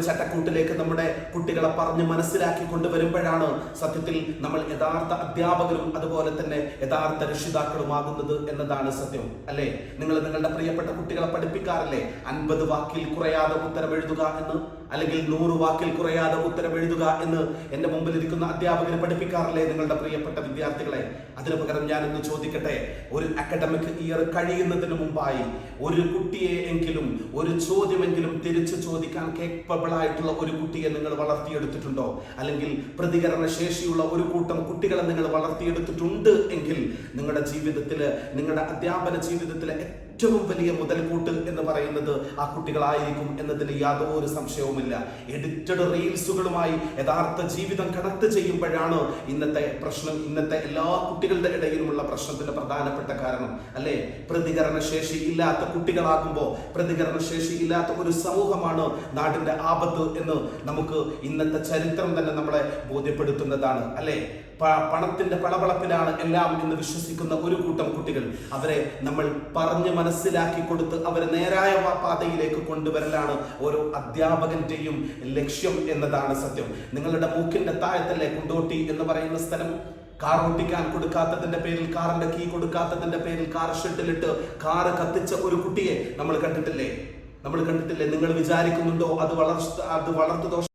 ചട്ടക്കൂട്ടിലേക്ക് നമ്മുടെ കുട്ടികളെ പറഞ്ഞ് മനസ്സിലാക്കി കൊണ്ടുവരുമ്പോഴാണ് സത്യത്തിൽ നമ്മൾ യഥാർത്ഥ അധ്യാപകരും അതുപോലെ തന്നെ യഥാർത്ഥ രക്ഷിതാക്കളുമാകുന്നത് എന്നതാണ് സത്യം. അല്ലേ? നിങ്ങൾ നിങ്ങളുടെ പ്രിയപ്പെട്ട കുട്ടികളെ പഠിപ്പിക്കാറില്ലേ? അൻപത് വാക്കിൽ കുറയാതെ ഉത്തരം എഴുതുക എന്ന്? അല്ലെങ്കിൽ നൂറ് വാക്കിൽ കുറയാതെ ഉത്തരം എഴുതുക എന്ന് എന്റെ മുമ്പിൽ ഇരിക്കുന്ന അധ്യാപകരെ പഠിപ്പിക്കാറില്ലേ നിങ്ങളുടെ പ്രിയപ്പെട്ട വിദ്യാർത്ഥികളെ? അതിനു പകരം ഞാൻ ഇന്ന് ചോദിക്കട്ടെ. ഒരു അക്കാഡമിക് ഇയർ കഴിയുന്നതിന് മുമ്പായി ഒരു കുട്ടിയെ എങ്കിലും ഒരു ചോദ്യമെങ്കിലും തിരിച്ചു ചോദിക്കാൻ കേപ്പബിൾ ആയിട്ടുള്ള ഒരു കുട്ടിയെ നിങ്ങൾ വളർത്തിയെടുത്തിട്ടുണ്ടോ? അല്ലെങ്കിൽ പ്രതികരണ ശേഷിയുള്ള ഒരു കൂട്ടം കുട്ടികളെ നിങ്ങൾ വളർത്തിയെടുത്തിട്ടുണ്ട് എങ്കിൽ നിങ്ങളുടെ ജീവിതത്തിൽ നിങ്ങളുടെ അധ്യാപന ജീവിതത്തിലെ ഏറ്റവും വലിയ മുതൽക്കൂട്ട് എന്ന് പറയുന്നത് ആ കുട്ടികളായിരിക്കും എന്നതിൽ യാതൊരു സംശയവുമില്ല. എഡിറ്റഡ് റീൽസുകളുമായി യഥാർത്ഥ ജീവിതം കണക്ട് ചെയ്യുമ്പോഴാണ് ഇന്നത്തെ പ്രശ്നം ഇന്നത്തെ എല്ലാ കുട്ടികളുടെ ഇടയിലുമുള്ള പ്രശ്നത്തിന്റെ പ്രധാനപ്പെട്ട കാരണം. അല്ലെ? പ്രതികരണ ശേഷി ഇല്ലാത്ത കുട്ടികളാകുമ്പോൾ പ്രതികരണ ശേഷി ഇല്ലാത്ത ഒരു സമൂഹമാണ് നാടിന്റെ ആപത്ത് എന്ന് നമുക്ക് ഇന്നത്തെ ചരിത്രം തന്നെ നമ്മളെ ബോധ്യപ്പെടുത്തുന്നതാണ്. അല്ലെ? പണത്തിന്റെ പളപളപ്പിലാണ് എല്ലാം എന്ന് വിശ്വസിക്കുന്ന ഒരു കൂട്ടം കുട്ടികൾ. അവരെ നമ്മൾ പറഞ്ഞ് മനസ്സിലാക്കി കൊടുത്ത് അവരെ നേരായ പാതയിലേക്ക് കൊണ്ടുവരലാണ് ഓരോ അധ്യാപകന്റെയും ലക്ഷ്യം എന്നതാണ് സത്യം. നിങ്ങളുടെ മൂക്കിന്റെ താഴത്തല്ലേ കുണ്ടോട്ടി എന്ന് പറയുന്ന സ്ഥലം? കാർ ഓട്ടിക്കാൻ കൊടുക്കാത്തതിന്റെ പേരിൽ കാറിന്റെ കീ കൊടുക്കാത്തതിന്റെ പേരിൽ കാർ ഷെഡിലിട്ട് കാറ് കത്തിച്ച ഒരു കുട്ടിയെ നമ്മൾ കണ്ടിട്ടില്ലേ? നമ്മൾ കണ്ടിട്ടില്ലേ? നിങ്ങൾ വിചാരിക്കുന്നുണ്ടോ? അത് വളർച്ച അത് വളർത്തു